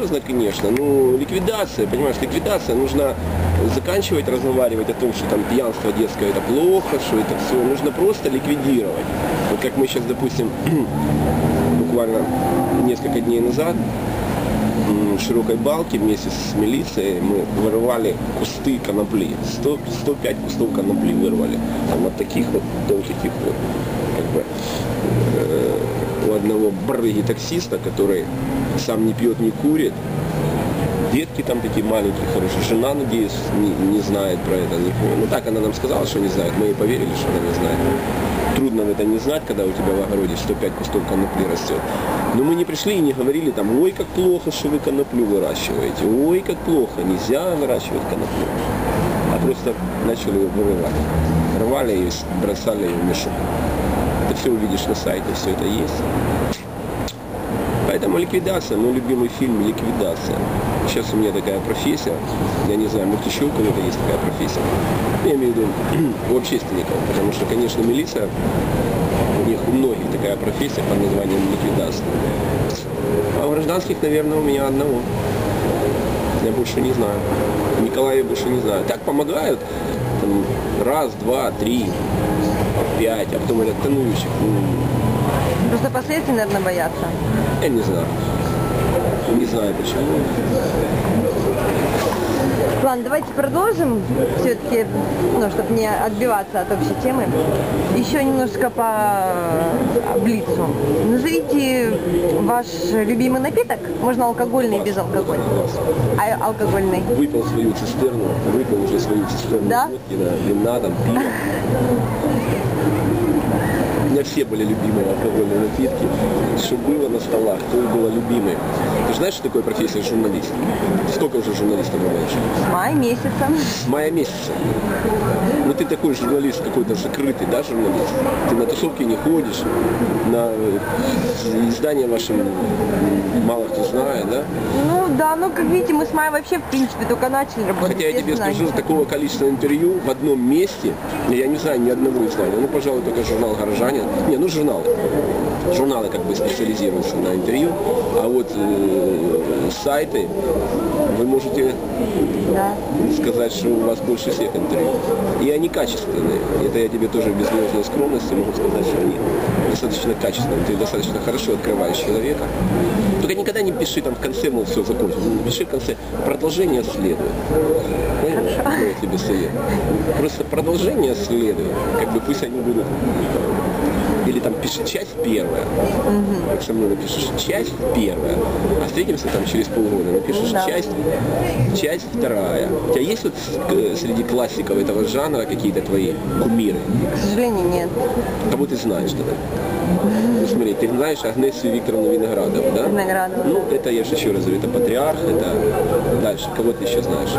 Серьезно, конечно, ну, ликвидация, понимаешь, ликвидация, нужно заканчивать разговаривать о том, что там пьянство детское это плохо, что это все, нужно просто ликвидировать. Вот как мы сейчас, допустим, буквально несколько дней назад в широкой балке вместе с милицией мы вырывали кусты конопли. 100, 105 кустов конопли вырвали. Там вот таких вот вот таких вот, как бы, у одного брыги таксиста, который сам не пьет, не курит. Детки там такие маленькие, хорошие. Жена, надеюсь, не, не знает про это. Не. Ну так она нам сказала, что не знает. Мы ей поверили, что она не знает. Трудно в это не знать, когда у тебя в огороде 105 кустов конопли растет. Но мы не пришли и не говорили там, ой, как плохо, что вы коноплю выращиваете. Ой, как плохо, нельзя выращивать коноплю. А просто начали ее вырывать. Рвали ее, бросали ее в мешок. Все увидишь на сайте, все это есть. Поэтому ликвидация, мой любимый фильм «Ликвидация». Сейчас у меня такая профессия, я не знаю, может еще у кого-то есть такая профессия. Я имею в виду у общественников, потому что, конечно, милиция, у них у многих такая профессия под названием ликвидация. А у гражданских, наверное, у меня одного. Я больше не знаю. Николая я больше не знаю. Так помогают. Там, раз, два, три, пять, а потом говорят, да ну, Ющик, ну, Просто последствий, наверное, боятся. я не знаю. Не знаю почему. Ладно, давайте продолжим все-таки, ну, чтобы не отбиваться от общей темы. Еще немножко по блицу. Назовите ваш любимый напиток. Можно алкогольный и безалкогольный. А алкогольный? Выпил свою цистерну, выпил уже свою цистерну Да? водки, вина, там, пива. Все были любимые алкогольные напитки. Что было на столах, то было любимое. Ты знаешь, что такое профессия журналист? Сколько уже журналистов? С мая месяца. Мая месяца. Ну ты такой журналист какой-то закрытый, да, журналист? Ты на тусовки не ходишь, на э, издания ваши м, мало кто знает, да? Ну да, ну как видите, мы с мая вообще, в принципе, только начали работать. Хотя я тебе скажу, такого количества интервью в одном месте, я не знаю ни одного издания, ну, пожалуй, только журнал «Горожанин». Не, ну, журналы. Журналы как бы специализируются на интервью, а вот э, сайты, вы можете Да. сказать, что у вас больше всех интервью. И они качественные. Это я тебе тоже без ложной скромности могу сказать, что они достаточно качественные. Ты достаточно хорошо открываешь человека. Только никогда не пиши там в конце, мол, все закончилось. Пиши в конце, продолжение следует. Какой я тебе совет? Просто продолжение следует. Как бы пусть они будут или там пиши часть первая, как со мной напишешь часть первая, а встретимся там через полгода, напишешь Да. часть, часть вторая. У тебя есть вот э, среди классиков этого жанра какие-то твои кумиры? К сожалению, нет. Кого ты знаешь тогда? Ну смотри, ты знаешь Агнесию Викторовну Виноградову, да? Виноградову. Ну, это я же еще раз говорю, это патриарх, это дальше. Кого ты еще знаешь?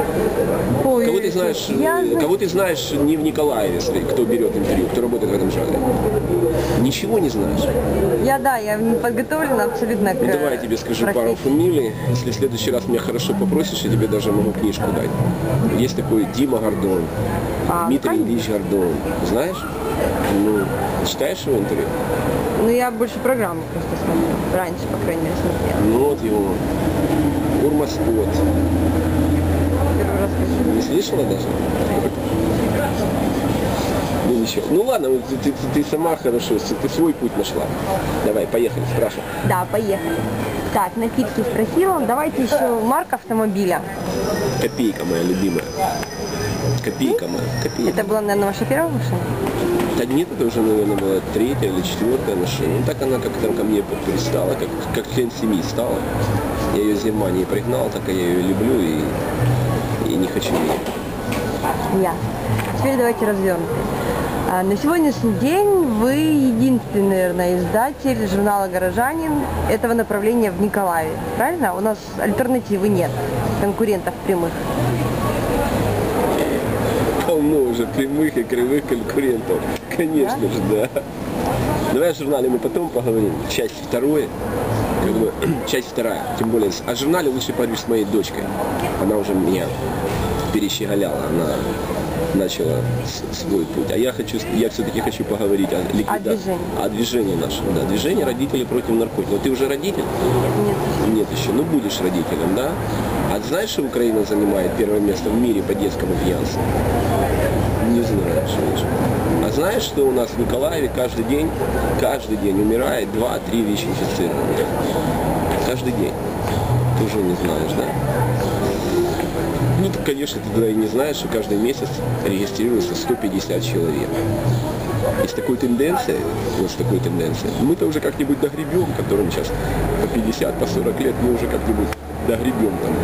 Ой, Кого ты знаешь, я э, кого ты знаешь не в Николаеве, кто берет интервью, кто работает в этом жанре? Ничего не знаешь? Я, да, я не подготовлена абсолютно к Ну, давай я тебе скажу пару фамилий. Если в следующий раз меня хорошо попросишь, я тебе даже могу книжку дать. Есть такой Дима Гордон, А, Дмитрий конечно. Ильич Гордон. Знаешь? Ну, читаешь его интервью? Ну, я больше программу просто смотрю. Раньше, по крайней мере, смотрела. Ну вот его. Урмаспот. Первый раз слышу. Не слышала даже? Ну ничего. Ну ладно, ты, ты- ты сама хорошо, ты свой путь нашла. Давай, поехали, спрашивай. Да, поехали. Так, напитки спросила. Давайте еще марка автомобиля. Копейка моя любимая. Копейка моя. Копейка. Это была, наверное, ваша первая машина? Да нет, это уже, наверное, была третья или четвертая машина. Ну так она как-то ко мне пристала, как, как член семьи стала. Я ее из Германии пригнал, так я ее люблю и, и не хочу ее. Я. Теперь давайте развернем. А, На сегодняшний день вы единственный, наверное, издатель журнала «Горожанин» этого направления в Николаеве. Правильно? У нас альтернативы нет, конкурентов прямых. Полно уже прямых и кривых конкурентов. Конечно же, да. Давай о журнале мы потом поговорим. Часть вторая. Как бы, часть вторая. Тем более, о журнале лучше поговоришь с моей дочкой. Она уже меня перещеголяла. Она начала свой путь. А я хочу, я все-таки хочу поговорить о ликвидации. движении. О движении нашем, да. Движение родителей против наркотиков. Ты уже родитель? Нет. Нет еще. Ну будешь родителем, да? А знаешь, что Украина занимает первое место в мире по детскому пьянству? Не знаешь, конечно. А знаешь, что у нас в Николаеве каждый день, каждый день умирает 2-3 ВИЧ-инфицированных? Каждый день. Ты уже не знаешь, да? Ну, так, конечно, ты тогда и не знаешь, что каждый месяц регистрируется 150 человек. И с такой тенденцией, вот с такой тенденцией, мы-то уже как-нибудь догребем, которым сейчас по 50, по 40 лет, мы уже как-нибудь догребем там,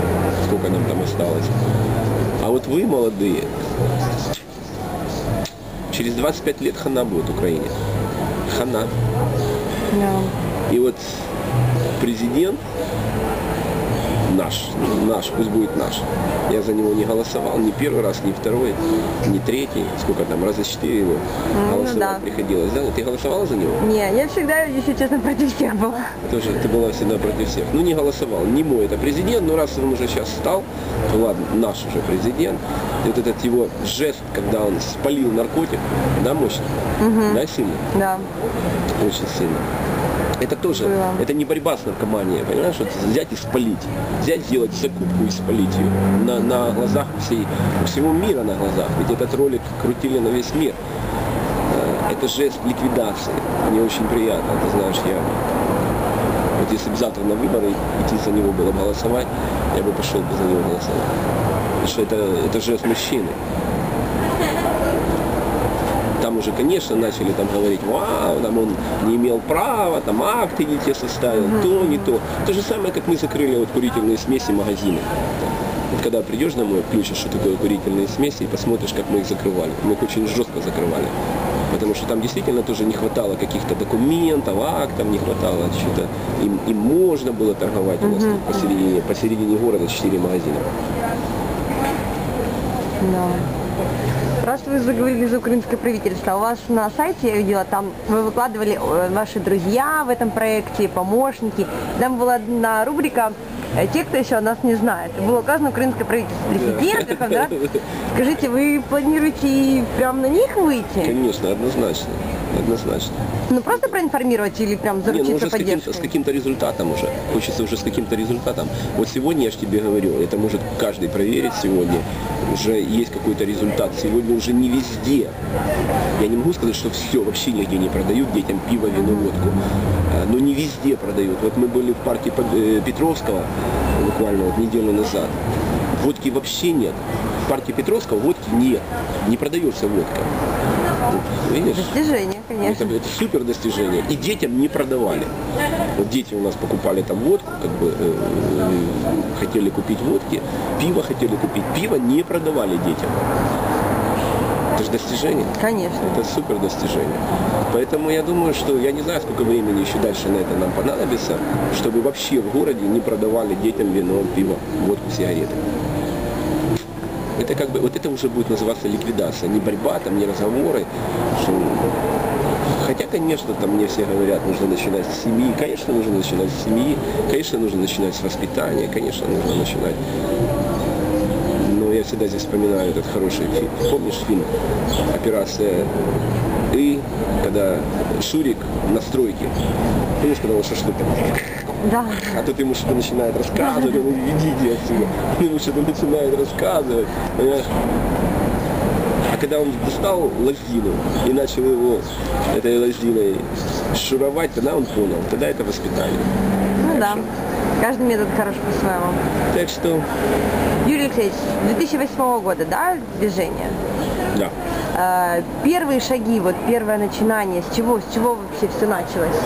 сколько нам там осталось. А вот вы, молодые, через 25 лет хана будет Украине. Хана. Да. И вот президент наш, наш, пусть будет наш. Я за него не голосовал ни первый раз, ни второй, ни третий. Сколько там, раза четыре его Ну, голосовать да. приходилось. Да? Ты голосовала за него? Не, я всегда, если честно, против всех была. Тоже ты была всегда против всех. Ну не голосовал. Не мой это президент, но раз он уже сейчас стал, то ладно, наш уже президент. И вот этот его жест, когда он спалил наркотик, да, мощно? Да, сильно? Да. Очень сильно. Это тоже, Было. это не борьба с наркоманией, понимаешь, вот взять и спалить, взять, сделать закупку и спалить ее на, на глазах всей, всего мира на глазах, ведь этот ролик крутили на весь мир. Э, Это жест ликвидации, мне очень приятно, ты знаешь, я вот если бы завтра на выборы идти за него было бы голосовать, я бы пошел бы за него голосовать. Потому что это, это жест мужчины. Там уже, конечно, начали там говорить, вау, там он не имел права, там акты не те составил, то, не то. То же самое, как мы закрыли вот курительные смеси магазины. Вот когда придешь домой, включишь, что такое курительные смеси, и посмотришь, как мы их закрывали. Мы их очень жестко закрывали. Потому что там действительно тоже не хватало каких-то документов, актов не хватало, что-то им, им можно было торговать у нас тут посередине, посередине города 4 магазина. Да. Раз вы заговорили за украинское правительство, у вас на сайте, я видела, там вы выкладывали э, ваши друзья в этом проекте, помощники. Там была одна рубрика э, «Те, кто еще о нас не знает». Было указано украинское правительство. Президент, да? Скажите, вы планируете прям на них выйти? Конечно, однозначно. Однозначно. Ну просто проинформировать или прям Не, ну заручиться уже с каким-то, поддержкой? с каким-то результатом уже. Хочется уже с каким-то результатом. Вот сегодня я же тебе говорю, это может каждый проверить сегодня. Уже есть какой-то результат. Сегодня уже не везде. Я не могу сказать, что все, вообще нигде не продают детям пиво, вино, водку. А, Но не везде продают. Вот мы были в парке э, Петровского буквально вот неделю назад. Водки вообще нет. В парке Петровского водки нет. Не продается водка. Вот, Видишь? Достижение, конечно. Это, это супер достижение. И детям не продавали. Вот дети у нас покупали там водку, как бы э, э, хотели купить водки, пиво хотели купить. Пиво не продавали детям. Это же достижение. Конечно. Это супер достижение. Поэтому я думаю, что я не знаю, сколько времени еще дальше на это нам понадобится, чтобы вообще в городе не продавали детям вино, пиво, водку, сигареты. Это как бы, вот это уже будет называться ликвидация, не борьба, там, не разговоры. что- Хотя, конечно, там мне все говорят, нужно начинать с семьи. Конечно, нужно начинать с семьи. Конечно, нужно начинать с воспитания. Конечно, нужно начинать. Но я всегда здесь вспоминаю этот хороший фильм. Помнишь фильм «Операция И», когда Шурик на стройке. Помнишь, когда он шашлык Да. а тут ему что-то начинает рассказывать, он идите отсюда. Он ему что-то начинает рассказывать, понимаешь? А когда он достал лозину и начал его этой лозиной шуровать, тогда он понял, тогда это воспитание. Ну да. Каждый метод хорош по-своему. Так что, Юрий Алексеевич, 2008 года, да, движение? да. Э, Первые шаги, вот первое начинание, с чего, с чего вообще все началось?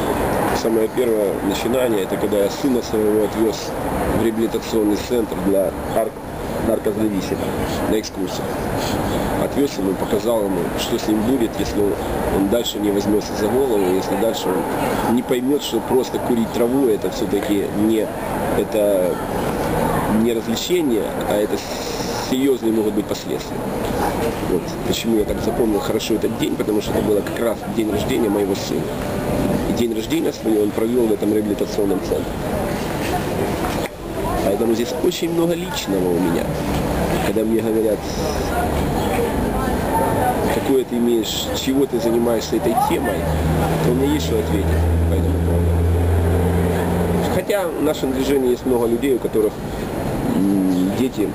Самое первое начинание, это когда я сына своего отвез в реабилитационный центр для наркозависимых на экскурсию. Отвез ему, показал ему, что с ним будет, если он дальше не возьмется за голову, если дальше он не поймет, что просто курить траву это все-таки не, это не развлечение, а это серьезные могут быть последствия. Вот. Почему я так запомнил хорошо этот день, потому что это было как раз день рождения моего сына. И день рождения свой он провел в этом реабилитационном центре. Поэтому здесь очень много личного у меня. Когда мне говорят, какое ты имеешь, чего ты занимаешься этой темой, то у меня есть что ответить по этому поводу. Хотя в нашем движении есть много людей, у которых дети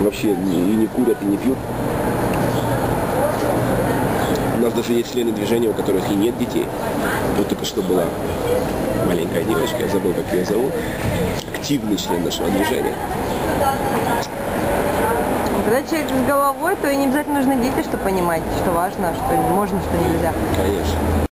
вообще и не курят, и не пьют. У нас даже есть члены движения, у которых и нет детей. Вот только что была маленькая девочка, я забыл, как ее зовут, активный член нашего движения. Когда человек с головой, то и не обязательно нужны дети, чтобы понимать, что важно, что можно, что нельзя. Конечно.